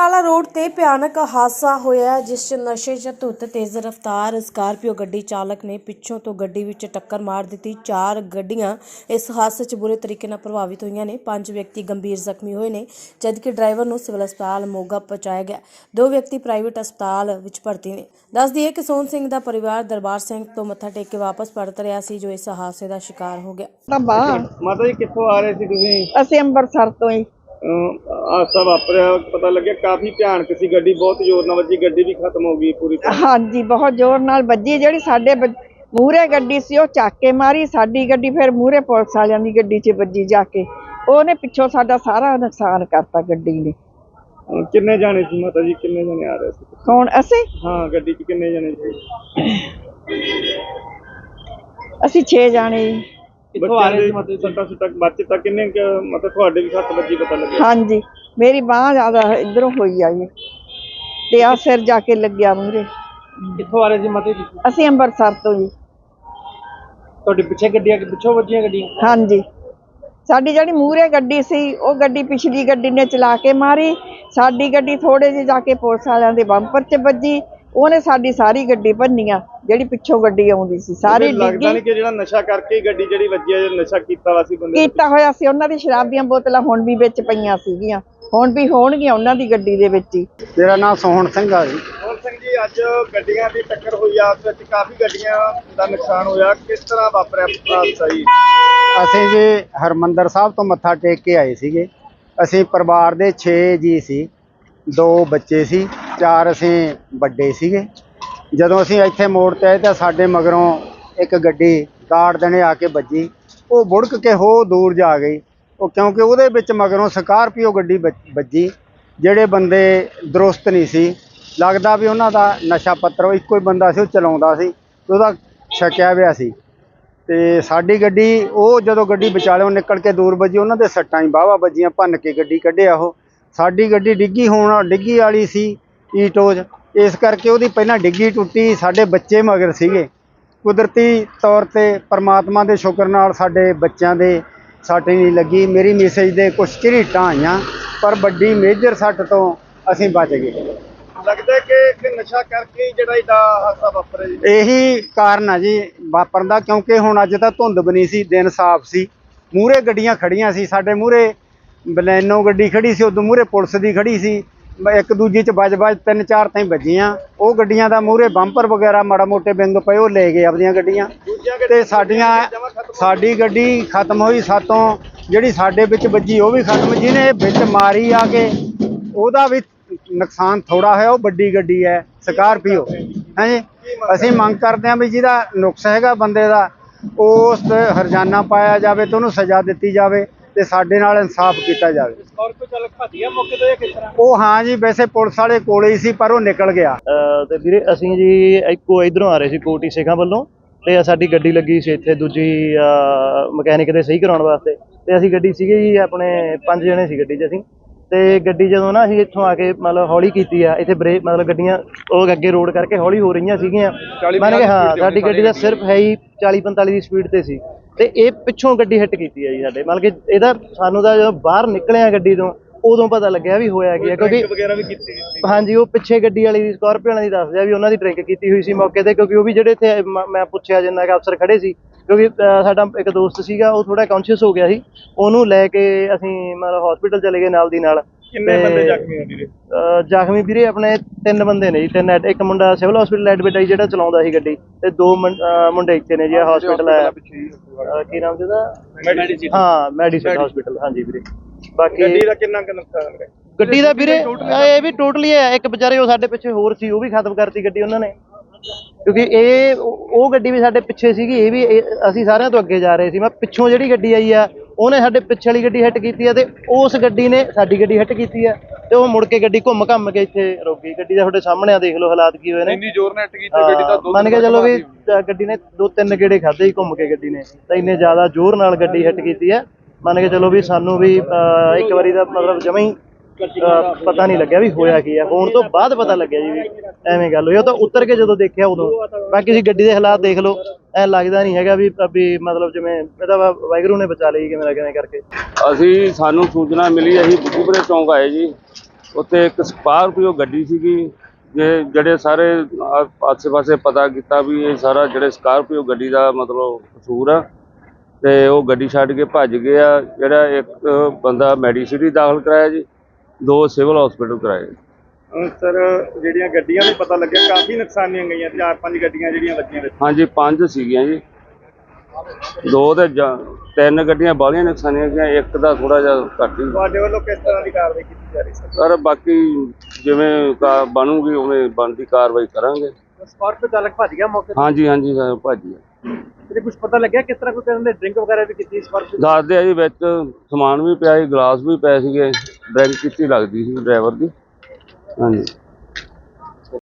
Samrala road ਤੇ ਭਿਆਨਕ ਹਾਦਸਾ ਹੋਇਆ ਜਿਸ 'ਚ ਨਸ਼ੇ 'ਚ ਧੁੱਤ ਤੇਜ਼ ਰਫ਼ਤਾਰ ਸਕਾਰਪੀਓ ਗੱਡੀ ਚਾਲਕ ਨੇ ਪਿੱਛੋਂ ਤੋਂ ਗੱਡੀ ਵਿੱਚ ਟੱਕਰ ਮਾਰ ਦਿੱਤੀ। ਚਾਰ ਗੱਡੀਆਂ ਇਸ ਹਾਦਸੇ 'ਚ ਬੁਰੇ ਤਰੀਕੇ ਨਾਲ ਪ੍ਰਭਾਵਿਤ ਹੋਈਆਂ ਨੇ। ਪੰਜ ਵਿਅਕਤੀ ਗੰਭੀਰ ਜ਼ਖਮੀ ਹੋਏ ਨੇ ਜਦਕਿ ਡਰਾਈਵਰ ਨੂੰ ਸਿਵਲ ਹਸਪਤਾਲ ਮੋਗਾ ਪਹੁੰਚਾਇਆ ਗਿਆ। ਦੋ ਵਿਅਕਤੀ ਪ੍ਰਾਈਵੇਟ ਹਸਪਤਾਲ ਵਿੱਚ ਭਰਤੀ ਨੇ। ਦੱਸ ਦਈਏ ਕਿ ਸੋਹਣ ਸਿੰਘ ਦਾ ਪਰਿਵਾਰ ਦਰਬਾਰ ਸਿੰਘ ਤੋਂ ਮੱਥਾ ਟੇਕ ਕੇ ਵਾਪਸ ਪਰਤ ਰਿਹਾ ਸੀ ਜੋ ਇਸ ਹਾਦਸੇ ਦਾ ਸ਼ਿਕਾਰ ਹੋ ਗਿਆ। ਮਾਤਾ ਜੀ ਕਿੱਥੋਂ ਆ ਰਹੇ ਸੀ ਤੁਸੀਂ? ਅਸੀਂ ਅੰਮ੍ਰਿਤਸਰ ਤੋਂ ਹੀ। ਹਾਦਸਾ ਵਾਪਰਿਆ ਪਤਾ ਲੱਗਿਆ ਕਾਫੀ ਭਿਆਨਕ ਸੀ ਗੱਡੀ ਬਹੁਤ ਜ਼ੋਰ ਨਾਲ ਵੱਜੀ ਗੱਡੀ ਵੀ ਖਤਮ ਹੋ ਗਈ ਪੂਰੀ ਤਰ੍ਹਾਂ। ਹਾਂਜੀ ਬਹੁਤ ਜ਼ੋਰ ਨਾਲ ਵੱਜੀ ਜਿਹੜੀ ਸਾਡੇ ਮੂਹਰੇ ਗੱਡੀ ਸੀ ਉਹ ਚੱਕ ਕੇ ਮਾਰੀ ਸਾਡੀ ਗੱਡੀ ਫਿਰ ਮੂਹਰੇ ਪੁਲਿਸ ਵਾਲਿਆਂ ਦੀ ਗੱਡੀ 'ਚ ਵੱਜੀ ਜਾ ਕੇ। ਉਹਨੇ ਪਿੱਛੋਂ ਸਾਡਾ ਸਾਰਾ ਨੁਕਸਾਨ ਕਰਤਾ ਗੱਡੀ ਨੇ। ਅਹ ਕਿੰਨੇ ਜਾਣੇ ਸੀ ਮਾਤਾ ਜੀ? ਕਿੰਨੇ ਜਾਣੇ ਆ ਰਹੇ ਸੀ? ਕੌਣ? ਅਸੀਂ? ਹਾਂ ਗੱਡੀ 'ਚ ਕਿੰਨੇ ਜਾਣੇ ਸੀ? ਅਸੀਂ 6 ਜਾਣੇ ਜੀ। ਬੱਚਿਆਂ ਦੇ ਸੱਟਾਂ ਸੁੱਟਾਂ ਬੱਚੇ ਤਾਂ ਕਿੰਨੇ ਕੁ, ਮਤਲਬ ਤੁਹਾਡੇ ਵੀ ਸੱਟ ਵੱਜੀ ਪਤਾ ਲੱਗਿਆ? ਹਾਂਜੀ ਮੇਰੀ ਬਾਹ ਜ਼ਿਆਦਾ ਇਧਰੋਂ ਹੋਈ ਆ ਜੀ। ਤੇ ਆ ਸਿਰ ਜਾ ਕੇ ਲੱਗਿਆ ਮੂਹਰੇ। ਕਿੱਥੋਂ ਆ ਰਹੇ ਸੀ ਮਾਤਾ ਜੀ ਅਸੀਂ ਅੰਮ੍ਰਿਤਸਰ ਤੋਂ ਜੀ। ਤੁਹਾਡੇ ਪਿੱਛੇ ਗੱਡੀਆਂ ਪਿੱਛੋਂ ਵੱਜੀਆਂ ਗੱਡੀਆਂ? ਹਾਂਜੀ। ਸਾਡੀ ਜਿਹੜੀ ਮੂਹਰੇ ਗੱਡੀ ਸੀ ਉਹ ਗੱਡੀ ਪਿਛਲੀ ਗੱਡੀ ਨੇ ਚਲਾ ਕੇ ਮਾਰੀ। ਸਾਡੀ ਗੱਡੀ ਥੋੜੇ ਜਿਹੇ ਜਾ ਕੇ ਪੁਲਿਸ ਵਾਲਿਆਂ ਦੇ ਬੰਪਰ 'ਚ ਵੱਜੀ। ਉਹਨੇ ਸਾਡੀ ਸਾਰੀ ਗੱਡੀ ਭੰਨੀਆਂ ਜਿਹੜੀ ਪਿੱਛੋਂ ਗੱਡੀ ਆਉਂਦੀ ਸੀ ਸਾਰੀ ਲੱਗਦਾ ਡਿੱਗੀ। ਨਹੀਂ ਕਿ ਜਿਹੜਾ ਨਸ਼ਾ ਕਰਕੇ ਹੀ ਗੱਡੀ ਜਿਹੜੀ ਵੱਜੀ ਹੈ ਨਸ਼ਾ ਕੀਤਾ ਵਾ ਸੀ ਬੰਦੇ ਨੇ ਕੀਤਾ ਹੋਇਆ ਸੀ ਉਹਨਾਂ ਦੀ ਸ਼ਰਾਬ ਦੀਆਂ ਬੋਤਲਾਂ ਹੁਣ ਵੀ ਵਿੱਚ ਪਈਆਂ ਸੀਗੀਆਂ ਹੁਣ ਵੀ ਹੋਣਗੀਆਂ ਉਹਨਾਂ ਦੀ ਗੱਡੀ ਦੇ ਵਿੱਚ ਹੀ। ਮੇਰਾ ਨਾਮ ਸੋਹਣ ਸਿੰਘ ਆ ਜੀ। ਮੋਹਨ ਸਿੰਘ ਜੀ ਅੱਜ ਗੱਡੀਆਂ ਦੀ ਟੱਕਰ ਹੋਈ ਆਪਸ ਵਿੱਚ ਕਾਫੀ ਗੱਡੀਆਂ ਦਾ ਨੁਕਸਾਨ ਹੋਇਆ ਕਿਸ ਤਰ੍ਹਾਂ ਵਾਪਰਿਆ ਹਾਦਸਾ ਜੀ? ਅਸੀਂ ਜੀ ਹਰਮੰਦਰ ਸਾਹਿਬ ਤੋਂ ਮੱਥਾ ਟੇਕ ਕੇ ਆਏ ਸੀਗੇ। ਅਸੀਂ ਪਰਿਵਾਰ ਦੇ 6 ਜੀ ਸੀ ਦੋ ਬੱਚੇ ਸੀ ਚਾਰ ਅਸੀਂ ਵੱਡੇ ਸੀਗੇ। ਜਦੋਂ ਅਸੀਂ ਇੱਥੇ ਮੋੜ ਤੇ ਆਏ ਤਾਂ ਸਾਡੇ ਮਗਰੋਂ ਇੱਕ ਗੱਡੀ ਗਾਰਡ ਦੇਣੇ ਆ ਕੇ ਵੱਜੀ। ਉਹ ਬੁੜਕ ਕੇ ਹੋ ਦੂਰ ਜਾ ਗਈ। ਉਹ ਕਿਉਂਕਿ ਉਹਦੇ ਵਿੱਚ ਮਗਰੋਂ ਸਕਾਰਪੀਓ ਗੱਡੀ ਵੱਜ- ਵੱਜੀ, ਜਿਹੜੇ ਬੰਦੇ ਦਰੁਸਤ ਨਹੀਂ ਸੀ। ਲੱਗਦਾ ਵੀ ਉਹਨਾਂ ਦਾ ਨਸ਼ਾ ਪੱਤਰ ਇੱਕੋ ਹੀ ਬੰਦਾ ਸੀ, ਉਹ ਚਲਾਉਂਦਾ ਸੀ ਉਹਦਾ ਛਕਿਆ ਹੋਇਆ ਸੀ। ਤੇ ਸਾਡੀ ਗੱਡੀ, ਉਹ ਜਦੋਂ ਗੱਡੀ ਵਿਚਾਲਿਓਂ ਨਿਕਲ ਕੇ ਦੂਰ ਵੱਜੀ, ਉਹਨਾਂ ਦੇ ਸੱਟਾਂ ਹੀ ਬਾਵਾ ਵੱਜੀਆਂ, ਭੰਨ ਕੇ ਗੱਡੀ ਕੱਢਿਆ ਉਹ। ਸਾਡੀ ਗੱਡੀ ਡਿੱਗੀ ਹੋਣ, ਡਿੱਗੀ ਵਾਲੀ ਸੀ। ਈਟੋਜ ਇਸ ਕਰਕੇ ਉਹਦੀ ਪਹਿਲਾਂ ਡਿੱਗੀ ਟੁੱਟੀ ਸਾਡੇ ਬੱਚੇ ਮਗਰ ਸੀਗੇ। ਕੁਦਰਤੀ ਤੌਰ ਤੇ ਪਰਮਾਤਮਾ ਦੇ ਸ਼ੁਕਰ ਨਾਲ ਸਾਡੇ ਬੱਚਿਆਂ ਦੇ ਸੱਟ ਨਹੀਂ ਲੱਗੀ। ਮੇਰੀ ਮੈਸੇਜ ਦੇ ਕੁਝ ਝਰੀਟਾਂ ਆਈਆਂ ਪਰ ਵੱਡੀ ਮੇਜਰ ਸੱਟ ਤੋਂ ਅਸੀਂ ਬਚ ਗਏ। ਲੱਗਦਾ ਕਿ ਨਸ਼ਾ ਕਰਕੇ ਜਿਹੜਾ ਇਹਦਾ ਹਾਦਸਾ ਵਾਪਰਿਆ ਜੀ। ਇਹੀ ਕਾਰਨ ਆ ਜੀ ਵਾਪਰਨ ਦਾ ਕਿਉਂਕਿ ਹੁਣ ਅੱਜ ਤਾਂ ਧੁੰਦ ਬਣੀ ਸੀ ਦਿਨ ਸਾਫ਼ ਸੀ। ਮੂਹਰੇ ਗੱਡੀਆਂ ਖੜੀਆਂ ਸੀ ਸਾਡੇ ਮੂਹਰੇ ਬਲੈਨੋ ਗੱਡੀ ਖੜੀ ਸੀ ਉਦੋਂ ਮੂਹਰੇ ਪੁਲਿਸ ਦੀ ਖੜੀ ਸੀ। ਇੱਕ ਦੂਜੀ ਚ ਵੱਜ ਵੱਜ ਤਿੰਨ ਚਾਰ ਤਾਈਂ ਵੱਜੀਆਂ। ਉਹ ਗੱਡੀਆਂ ਦਾ ਮੂਹਰੇ ਬੰਪਰ ਵਗੈਰਾ ਮਾੜਾ ਮੋਟੇ ਬਿੰਗ ਪਏ ਉਹ ਲੈ ਗਏ ਆਪਣੀਆਂ ਗੱਡੀਆਂ। ਤੇ ਸਾਡੀਆਂ ਸਾਡੀ ਗੱਡੀ ਖਤਮ ਹੋਈ ਸਾਤੋਂ। ਜਿਹੜੀ ਸਾਡੇ ਵਿੱਚ ਵੱਜੀ ਉਹ ਵੀ ਖਤਮ। ਜਿਹਨੇ ਵਿੱਚ ਮਾਰੀ ਆ ਕੇ ਉਹਦਾ ਵੀ ਨੁਕਸਾਨ ਥੋੜਾ ਹੋਇਆ ਉਹ ਵੱਡੀ ਗੱਡੀ ਹੈ ਸਕਾਰਪੀਓ। ਹਾਂਜੀ ਅਸੀਂ ਮੰਗ ਕਰਦੇ ਹਾਂ ਵੀ ਜਿਹਦਾ ਨੁਕਸ ਹੈਗਾ ਬੰਦੇ ਦਾ ਉਸ ਤੇ ਹਰਜਾਨਾ ਪਾਇਆ ਜਾਵੇ ਤੇ ਉਹਨੂੰ ਸਜ਼ਾ ਦਿੱਤੀ ਜਾਵੇ। ਤੇ ਸਾਡੇ ਨਾਲ ਇਨਸਾਫ ਕੀਤਾ ਜਾਵੇ। ਸਕਾਰਪੀਓ ਚਾਲਕ ਭੱਜ ਗਿਆ ਮੌਕੇ ਤੋਂ ਜਾਂ ਕਿਸ ਤਰ੍ਹਾਂ? ਉਹ ਹਾਂ ਜੀ ਵੈਸੇ ਪੁਲਿਸ ਵਾਲੇ ਕੋਲੇ ਹੀ ਸੀ ਪਰ ਉਹ ਨਿਕਲ ਗਿਆ। ਤੇ ਵੀਰੇ ਅਸੀਂ ਜੀ ਇੱਕੋ ਇਧਰੋਂ ਆ ਰਹੇ ਸੀ ਕੋਟੀ ਸੇਖਾਂ ਵੱਲੋਂ। ਤੇ ਸਾਡੀ ਗੱਡੀ ਲੱਗੀ ਸੀ ਇੱਥੇ ਦੂਜੀ ਮਕੈਨਿਕ ਦੇ ਸਹੀ ਕਰਾਉਣ ਵਾਸਤੇ। ਤੇ ਅਸੀਂ ਗੱਡੀ ਸੀਗੇ ਜੀ ਆਪਣੇ ਪੰਜ ਜਣੇ ਸੀ ਗੱਡੀ 'ਚ ਅਸੀਂ। ਤੇ ਗੱਡੀ ਜਦੋਂ ਨਾ ਅਸੀਂ ਇੱਥੋਂ ਆ ਕੇ ਮਤਲਬ ਹੌਲੀ ਕੀਤੀ ਆ ਇੱਥੇ ਬ੍ਰੇਕ ਮਤਲਬ ਗੱਡੀਆਂ ਉਹ ਅੱਗੇ ਰੋਡ ਕਰਕੇ ਹੌਲੀ ਹੋ ਰਹੀਆਂ ਸੀਗੀਆਂ। ਮੰਨ ਕੇ ਹਾਂ ਸਾਡੀ ਗੱਡੀ ਦਾ ਸਿਰਫ ਹੈ ਹੀ 40 45 ਦੀ ਸਪੀਡ ਤੇ ਸੀ। ਤੇ ਇਹ ਪਿੱਛੋਂ ਗੱਡੀ ਹਿੱਟ ਕੀਤੀ ਹੈ ਜੀ ਸਾਡੇ। ਮਤਲਬ ਕਿ ਇਹਦਾ ਸਾਨੂੰ ਤਾਂ ਜਦੋਂ ਬਾਹਰ ਨਿਕਲਿਆ ਗੱਡੀ ਤੋਂ ਉਦੋਂ ਪਤਾ ਲੱਗਿਆ ਵੀ ਹੋਇਆ ਕੀ ਹੈ ਕਿਉਂਕਿ ਵਗੈਰਾ ਵੀ ਕੀਤੀ ਗਈ ਸੀ। ਹਾਂਜੀ ਉਹ ਪਿੱਛੇ ਗੱਡੀ ਵਾਲੀ ਦੀ ਸਕਾਰਪੀਓ ਵਾਲੀ ਦੀ ਦੱਸਦੇ ਆ ਵੀ ਉਹਨਾਂ ਦੀ ਡਰਿੰਕ ਕੀਤੀ ਹੋਈ ਸੀ ਮੌਕੇ ਤੇ ਕਿਉਂਕਿ ਉਹ ਵੀ ਜਿਹੜੇ ਇੱਥੇ ਮ- ਮੈਂ ਪੁੱਛਿਆ ਜਿੰਨਾ ਕਿ ਅਫਸਰ ਖੜੇ ਸੀ ਕਿਉਂਕਿ ਅਹ, ਸਾਡਾ ਇੱਕ ਦੋਸਤ ਸੀਗਾ ਉਹ ਥੋੜਾ ਕੌਨਸ਼ੀਅਸ ਹੋ ਗਿਆ ਸੀ। ਉਹਨੂੰ ਲੈ ਕੇ ਅਸੀਂ ਮਤਲਬ ਹਸਪੀਟਲ ਚਲੇ ਗਏ ਨਾਲ ਦੀ ਨਾਲ। ਕਿੰਨੇ ਤੇ, ਬੰਦੇ ਜ਼ਖਮੀ ਵੀਰੇ? ਅਹ, ਜ਼ਖਮੀ ਵੀਰੇ ਆਪਣੇ ਤਿੰਨ ਬੰਦੇ ਨੇ ਜੀ ਤਿੰਨ ਐਡ- ਇੱਕ ਮੁੰਡਾ ਸਿਵਲ ਹਸਪੀਟਲ ਐਡਮਿਟ ਹੈ ਜੀ, ਜਿਹੜਾ ਚਲਾਉਂਦਾ ਸੀ ਗੱਡੀ ਤੇ ਦੋ ਮੁੰ- ਅਹ, ਮੁੰਡੇ ਇੱਥੇ ਨੇ ਜੀ ਹਸਪੀਟਲ ਹੈ ਅਹ, ਕੀ ਨਾਮ ਜਿਹਦਾ ਮੈਡੀਸਿਨ ਹਾਂ ਮੈਡੀਸਨ ਹਸਪੀਟਲ ਹਾਂਜੀ ਵੀਰੇ। ਬਾਕੀ ਗੱਡੀ ਦਾ ਕਿੰਨਾ ਕੁ ਨੁਕਸਾਨ ਹੈ ਗੱਡੀ ਦਾ ਵੀਰੇ ਇਹ ਵੀ ਟੋਟਲੀ ਹੈ ਇੱਕ ਵਿਚਾਰੇ ਉਹ ਸਾਡੇ ਪਿੱਛੇ ਹੋਰ ਸੀ ਉਹ ਵੀ ਖਤਮ ਕਰਤੀ ਗੱਡੀ ਉਹਨਾਂ ਨੇ। ਕਿਉਂਕਿ ਇਹ ਉਹ ਉਹ ਗੱਡੀ ਵੀ ਸਾਡੇ ਪਿੱਛੇ ਸੀਗੀ ਇਹ ਵੀ ਇਹ- ਅਸੀਂ ਸਾਰਿਆਂ ਤੋਂ ਅੱਗੇ ਜਾ ਰਹੇ ਸੀ। ਮੈਂ ਪਿੱਛੋਂ ਜਿਹੜੀ ਗੱਡੀ ਆਈ ਆ ਉਹਨੇ ਸਾਡੇ ਪਿੱਛੇ ਵਾਲੀ ਗੱਡੀ ਹਿੱਟ ਕੀਤੀ ਆ ਤੇ ਉਸ ਗੱਡੀ ਨੇ ਸਾਡੀ ਗੱਡੀ ਹਿੱਟ ਕੀਤੀ ਆ ਤੇ ਉਹ ਮੁੜ ਕੇ ਗੱਡੀ ਘੁੰਮ ਘੰਮ ਕੇ ਇੱਥੇ ਰੁਕ ਗਈ। ਗੱਡੀ ਦਾ ਤੁਹਾਡੇ ਸਾਹਮਣੇ ਆ ਦੇਖ ਲਓ ਹਾਲਾਤ ਕੀ ਹੋਏ ਨੇ। ਇੰਨੀ ਜ਼ੋਰ ਨਾਲ ਹਿੱਟ ਕੀਤੀ ਹਾਂ, ਮੰਨ ਕੇ ਚੱਲੋ ਵੀ ਗੱਡੀ ਨੇ ਦੋ ਤਿੰਨ ਗੇੜੇ ਖਾਦੇ ਹੀ ਘੁੰਮ ਕੇ ਗੱਡੀ ਨੇ। ਤਾਂ ਇੰਨੇ ਜ਼ਿਆਦਾ ਜ਼ੋਰ ਨਾਲ ਗੱਡੀ ਹਿੱਟ ਕੀਤੀ ਹੈ ਮੰਨ ਕੇ ਚੱਲੋ ਵੀ ਸਾਨੂੰ ਵੀ ਇੱਕ ਵਾਰੀ ਦਾ ਮਤਲਬ ਜਮਾਂ ਹੀ ਪਤਾ ਨਹੀਂ ਲੱਗਿਆ ਵੀ ਹੋਇਆ ਕੀ ਆ। ਹੋਣ ਤੋਂ ਬਾਅਦ ਪਤਾ ਲੱਗਿਆ ਜੀ ਵੀ ਐਵੇਂ ਗੱਲ ਹੋਈ ਉਹ ਤਾਂ ਉਤਰ ਕੇ ਜਦੋਂ ਦੇਖਿਆ ਉਦੋਂ। ਬਾਕੀ ਤੁਸੀਂ ਗੱਡੀ ਦੇ ਹਾਲਾਤ ਦੇਖ ਲਓ। ਐ ਲੱਗਦਾ ਨਹੀਂ ਹੈਗਾ ਵੀ ਵੀ ਮਤਲਬ ਜਿਵੇਂ ਇਹਦਾ ਵਾ- ਵਾਹਿਗੁਰੂ ਨੇ ਬਚਾ ਲਈ ਕਿਵੇਂ ਨਾ ਕਰਕੇ। ਅਸੀਂ, ਸਾਨੂੰ ਸੂਚਨਾ ਮਿਲੀ, ਅਸੀਂ ਬੁੱਧੂਪੁਰੇ ਚੌਂਕ ਆਏ ਜੀ। ਉੱਥੇ ਇੱਕ ਸਕਾਰਪੀਓ ਗੱਡੀ ਸੀਗੀ, ਜੇ ਜਿਹੜੇ ਸਾਰੇ ਆਸੇ-ਪਾਸੇ ਪਤਾ ਕੀਤਾ ਵੀ ਇਹ ਸਾਰਾ ਜਿਹੜੇ ਸਕਾਰਪੀਓ ਗੱਡੀ ਦਾ ਮਤਲਬ ਕਸੂਰ ਆ। ਤੇ ਉਹ ਗੱਡੀ ਛੱਡ ਕੇ ਭੱਜ ਗਏ ਆ ਜਿਹੜਾ ਇੱਕ ਬੰਦਾ ਮੈਡੀਸਿਟੀ ਦਾਖਲ ਕਰਾਇਆ ਜੀ, ਦੋ ਸਿਵਲ ਹਸਪੀਟਲ ਕਰਾਏ। ਅਹ ਸਰ ਜਿਹੜੀਆਂ ਗੱਡੀਆਂ ਦੇ ਪਤਾ ਲੱਗਿਆ ਕਾਫੀ ਨੁਕਸਾਨੀਆਂ ਗਈਆਂ ਚਾਰ ਪੰਜ ਗੱਡੀਆਂ ਜਿਹੜੀਆਂ ਲੱਗੀਆਂ ਵਿੱਚ। ਹਾਂਜੀ ਪੰਜ ਸੀਗੀਆਂ ਜੀ। ਦੋ ਤੇ ਜਾਂ- ਤਿੰਨ ਗੱਡੀਆਂ ਬਾਹਲੀਆਂ ਨੁਕਸਾਨੀਆਂ ਗਈਆਂ ਇੱਕ ਦਾ ਥੋੜਾ ਜਿਹਾ ਘੱਟ ਹੀ। ਤੁਹਾਡੇ ਵੱਲੋਂ ਕਿਸ ਤਰ੍ਹਾਂ ਦੀ ਕਾਰਵਾਈ ਕੀਤੀ ਜਾ ਰਹੀ ਸਰ? ਸਰ ਬਾਕੀ ਜਿਵੇਂ ਕਾ- ਬਣੂਗੀ ਉਵੇਂ ਬਣਦੀ ਕਾਰਵਾਈ ਕਰਾਂਗੇ। ਸਕਾਰਪੀਓ ਚਾਲਕ ਭੱਜ ਗਿਆ ਮੌਕੇ ਹਾਂਜੀ ਹਾਂਜੀ ਸਰ ਭਾਜੀ ਤੇ ਕੁਝ ਪਤਾ ਲੱਗਿਆ ਕਿਸ ਤਰ੍ਹਾਂ ਕੋਈ ਕਹਿੰਦੇ ਡਰਿੰਕ ਵਗੈਰਾ ਵੀ ਕੀਤੀ ਸਕਾਰਪੀਓ ਦੱਸਦੇ ਆ ਜੀ ਵਿੱਚ ਸਮਾਨ ਵੀ ਪਿਆ ਸੀ ਗਲਾਸ ਵੀ ਪਏ ਸੀਗੇ ਡਰਿੰਕ ਕੀਤੀ ਲੱਗਦੀ ਸੀ ਡਰਾਈਵਰ ਦੀ। ਹਾਂਜੀ।